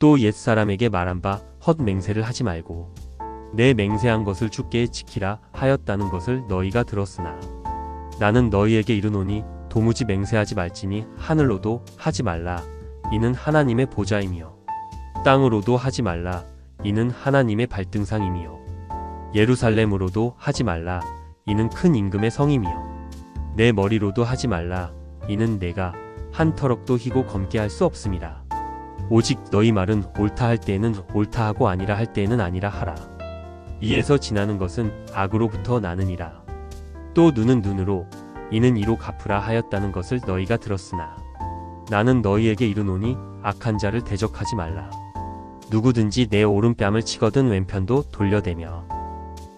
또 옛사람에게 말한 바 헛 맹세를 하지 말고 내 맹세한 것을 주께 지키라 하였다는 것을 너희가 들었으나 나는 너희에게 이르노니 도무지 맹세하지 말지니 하늘로도 하지 말라. 이는 하나님의 보좌임이요 땅으로도 하지 말라. 이는 하나님의 발등상임이요 예루살렘으로도 하지 말라. 이는 큰 임금의 성임이요 내 머리로도 하지 말라. 이는 내가 한 터럭도 희고 검게 할 수 없음이라 오직 너희 말은 옳다 할 때에는 옳다 하고 아니라 할 때에는 아니라 하라. 이에서 지나는 것은 악으로부터 나느니라. 또 눈은 눈으로 이는 이로 갚으라 하였다는 것을 너희가 들었으나 나는 너희에게 이르노니 악한 자를 대적하지 말라. 누구든지 내 오른뺨을 치거든 왼편도 돌려대며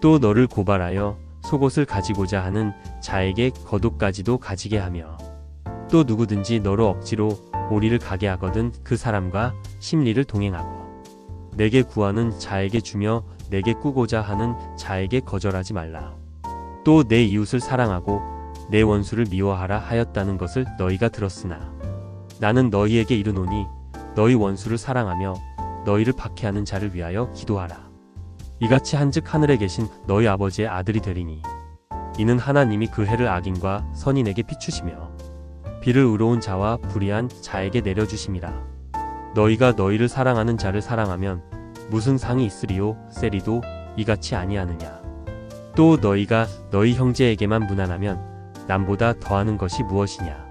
또 너를 고발하여 속옷을 가지고자 하는 자에게 겉옷까지도 가지게 하며 또 누구든지 너로 억지로 오리를 가게 하거든 그 사람과 심리를 동행하고 내게 구하는 자에게 주며 내게 꾸고자 하는 자에게 거절하지 말라. 또 내 이웃을 사랑하고 내 원수를 미워하라 하였다는 것을 너희가 들었으나 나는 너희에게 이르노니 너희 원수를 사랑하며 너희를 박해하는 자를 위하여 기도하라. 이같이 한즉 하늘에 계신 너희 아버지의 아들이 되리니 이는 하나님이 그 해를 악인과 선인에게 비추시며 비를 의로운 자와 불의한 자에게 내려주심이라. 너희가 너희를 사랑하는 자를 사랑하면 무슨 상이 있으리요 세리도 이같이 아니하느냐? 또 너희가 너희 형제에게만 무난하면 남보다 더하는 것이 무엇이냐?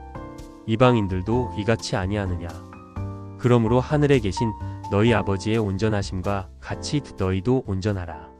이방인들도 이같이 아니하느냐? 그러므로 하늘에 계신 너희 아버지의 온전하심과 같이 너희도 온전하라